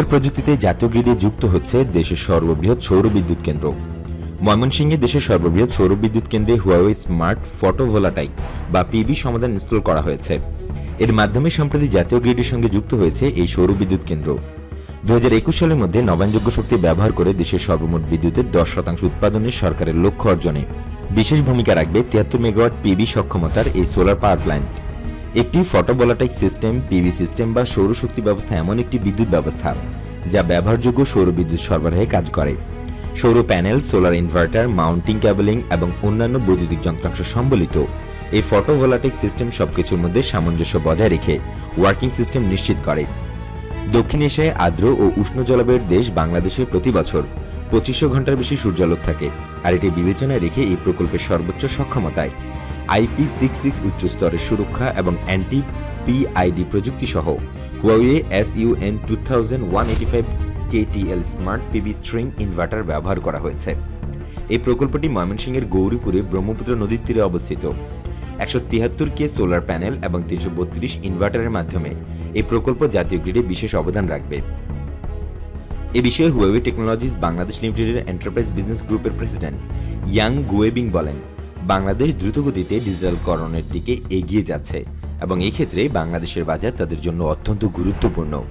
হুয়াওয়ের প্রযুক্তিতে জাতীয় গ্রিডে যুক্ত হচ্ছে দেশের সর্ববৃহৎ সৌর বিদ্যুৎ কেন্দ্র। ময়মনসিংহে দেশের সর্ববৃহৎ সৌর বিদ্যুৎ কেন্দ্রে হুয়াওয়ে স্মার্ট ফটোভোলাটাইক বা পিবি সমাধান ইনস্টল করা হয়েছে। এর মাধ্যমে সম্প্রতি জাতীয় গ্রিডের সঙ্গে যুক্ত হয়েছে এই সৌর বিদ্যুৎ কেন্দ্র। হাজার একুশ সালের মধ্যে নবায়নযোগ্য শক্তি ব্যবহার করে দেশের সর্বমোট বিদ্যুতের দশ শতাংশ উৎপাদনে সরকারের লক্ষ্য অর্জনে। বিশেষ ভূমিকা রাখবে তিয়াত্তর মেগাওয়াট পিবি সক্ষমতার এই সোলার পাওয়ার প্ল্যান্ট একটি ফটোভোলাটাইক সিস্টেম পিভি সিস্টেম বা সৌরশক্তি ব্যবস্থা এমন একটি বিদ্যুৎ ব্যবস্থা যা ব্যবহারযোগ্য সৌর বিদ্যুৎ সরবরাহে কাজ করে। সৌর panel, solar inverter, mounting cabling এবং অন্যান্য বৈদ্যুতিক যন্ত্রাংশ সম্বলিত। এই ফটোভোলাটিক সিস্টেম সবকিছুর মধ্যে সামঞ্জস্য বজায় রেখে ওয়ার্কিং সিস্টেম নিশ্চিত করে। দক্ষিণ এশিয়ায় আর্দ্র ও উষ্ণ জলবায়ুর দেশ বাংলাদেশে প্রতি বছর পঁচিশশো ঘণ্টার বেশি সূর্যালোক থাকে। আর এটি বিবেচনায় রেখে এই প্রকল্পের সর্বোচ্চ সক্ষমতায় আইপি সিক্স সিক্স উচ্চ স্তরের সুরক্ষা এবং অ্যান্টি পিআইডি প্রযুক্তি সহ Huawei S U N two thousand one eighty five KTL smart PB string inverter ব্যবহার করা হয়েছে। এই প্রকল্পটি ময়মনসিংহের গৌরীপুরে ব্রহ্মপুত্র নদীর তীরে অবস্থিত। একশো তিয়াত্তর কে সোলার প্যানেল এবং তিনশো বত্রিশ ইনভার্টারের মাধ্যমে এই প্রকল্প জাতীয় গ্রিডে বিশেষ অবদান রাখবে। এ বিষয়ে হুয়েওয়ে টেকনোলজিস বাংলাদেশ লিমিটেডের এন্টারপ্রাইজ বিজনেস গ্রুপের প্রেসিডেন্ট ইয়াং গুয়েবিং বলেন বাংলাদেশ দ্রুতগতিতে ডিজিটালকরণের দিকে এগিয়ে যাচ্ছে এবং এই ক্ষেত্রে বাংলাদেশের বাজার তাদের জন্য অত্যন্ত গুরুত্বপূর্ণ।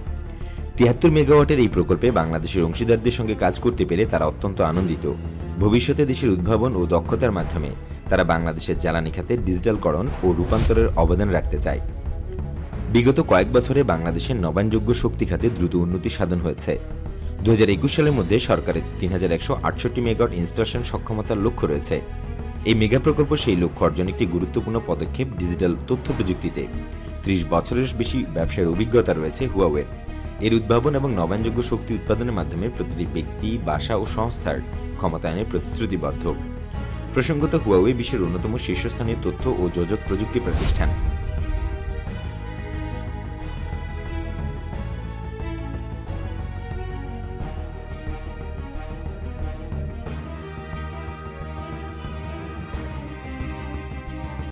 তিয়াত্তর মেগাওয়াটের এই প্রকল্পে বাংলাদেশের অংশীদারদের সঙ্গে কাজ করতে পেরে তারা অত্যন্ত আনন্দিত। ভবিষ্যতে দেশের উদ্ভাবন ও দক্ষতার মাধ্যমে তারা বাংলাদেশের জ্বালানি খাতে ডিজিটালকরণ ও রূপান্তরের অবদান রাখতে চায়। বিগত কয়েক বছরে বাংলাদেশের নবায়নযোগ্য শক্তি খাতে দ্রুত উন্নতি সাধন হয়েছে। দু হাজার একুশ সালের মধ্যে সরকারের তিন হাজার একশো আটষট্টি মেগাওয়াট ইনস্টলেশন সক্ষমতার লক্ষ্য রয়েছে। এই মেগা প্রকল্প সেই লক্ষ্য অর্জন একটি গুরুত্বপূর্ণ পদক্ষেপ ডিজিটাল তথ্য প্রযুক্তিতে। ত্রিশ বছরের বেশি ব্যবসার অভিজ্ঞতা রয়েছে হুয়াওয়ের এর উদ্ভাবন এবং নবায়নযোগ্য শক্তি উৎপাদনের মাধ্যমে প্রতিটি ব্যক্তি, বাসা ও সংস্থার ক্ষমতায়নের প্রতিশ্রুতিবদ্ধ। প্রসঙ্গত হুয়াওয়ে বিশ্বের অন্যতম শীর্ষস্থানীয় তথ্য ও যোজক প্রযুক্তি প্রতিষ্ঠান।